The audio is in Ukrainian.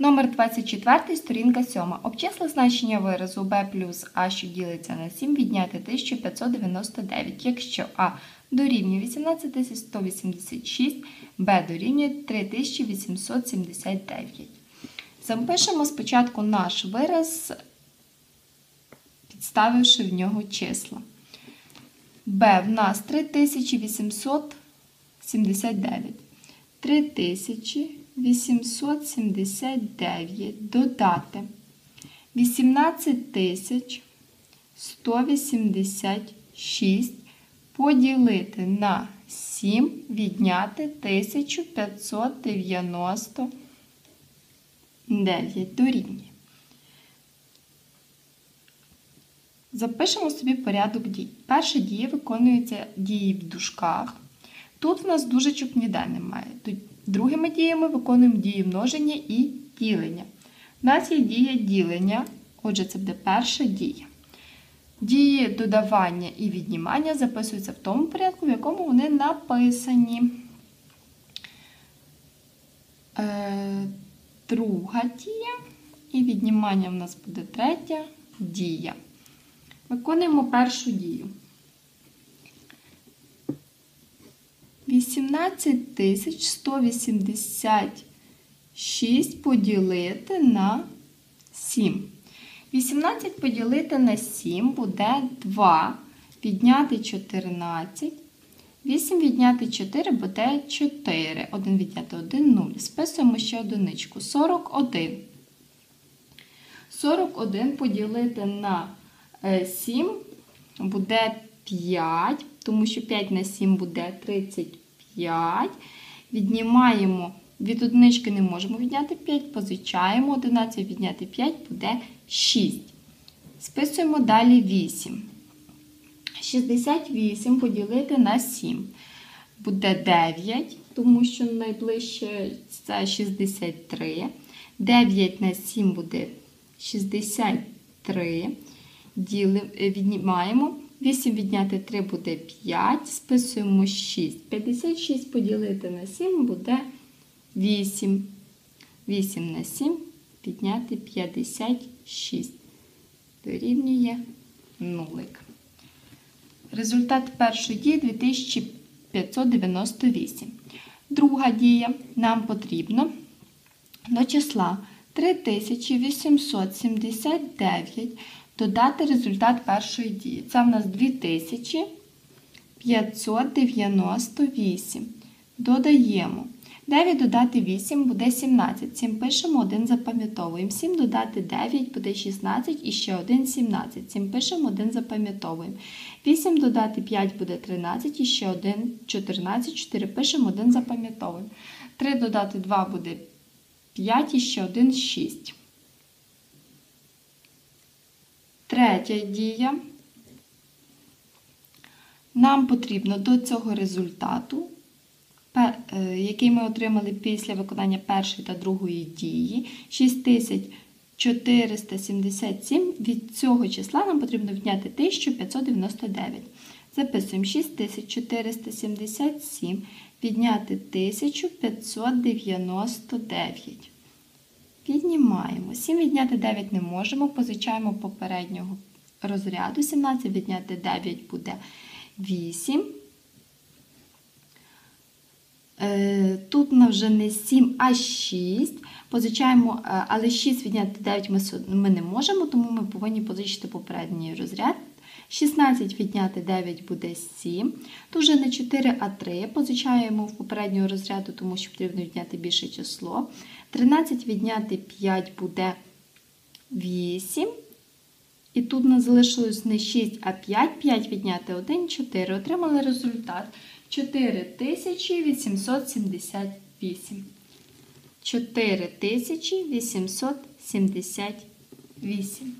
Номер 24, сторінка 7. Обчисли значення виразу b плюс а, що ділиться на 7, відняти 1599, якщо а дорівнює 18186, b дорівнює 3879. Запишемо спочатку наш вираз, підставивши в нього числа. b в нас 3879. 3879 додати 18186 поділити на 7, відняти 1599 дорівнює. Запишемо собі порядок дій. Перша дія виконується дії в дужках. Тут в нас дужечок ніде немає. Другими діями виконуємо дії множення і ділення. У нас є дія ділення, отже, це буде перша дія. Дії додавання і віднімання записуються в тому порядку, в якому вони написані. Е, друга дія і віднімання в нас буде третя дія. Виконуємо першу дію. 18186 поділити на 7. 18 поділити на 7 буде 2. Відняти 14. 8 відняти 4 буде 4. 1 відняти 1 0. Списуємо ще одиничку. 41. 41 поділити на 7 буде 5 тому що 5 на 7 буде 35. Віднімаємо від одинички не можемо відняти 5, позичаємо 11, відняти 5 буде 6. Списуємо далі 8. 68 поділити на 7. Буде 9, тому що найближче це 63. 9 на 7 буде 63. Ділимо, віднімаємо. 8 відняти 3 буде 5, списуємо 6. 56 поділити на 7 буде 8. 8 на 7 підняти 56. Дорівнює нулик. Результат першої дії 2598. Друга дія. Нам потрібно до числа 3879 додати результат першої дії. Це в нас 2598. Додаємо. 9 додати 8 буде 17. 7 пишемо, 1 запам'ятовуємо. 7 додати 9 буде 16 і ще 1 17. 7 пишемо, 1 запам'ятовуємо. 8 додати 5 буде 13 і ще 1 14. 4 пишемо, 1 запам'ятовуємо. 3 додати 2 буде 5 і ще 1 6. Третя дія. Нам потрібно до цього результату, який ми отримали після виконання першої та другої дії, 6477. Від цього числа нам потрібно відняти 1599. Записуємо 6477, відняти 1599. Віднімаємо. 7 відняти 9 не можемо, позичаємо попереднього розряду. 17 відняти 9 буде 8. Е, тут вже не 7, а 6. Позичаємо, е, але 6 відняти 9 ми не можемо, тому ми повинні позичити попередній розряд. 16 відняти 9 буде 7. Тут вже не 4, а 3. Позичаємо в попереднього розряду, тому що потрібно відняти більше число. 13 відняти 5 буде 8. І тут нас залишилось не 6, а 5. 5 відняти 1, 4. Отримали результат 4878. 4878.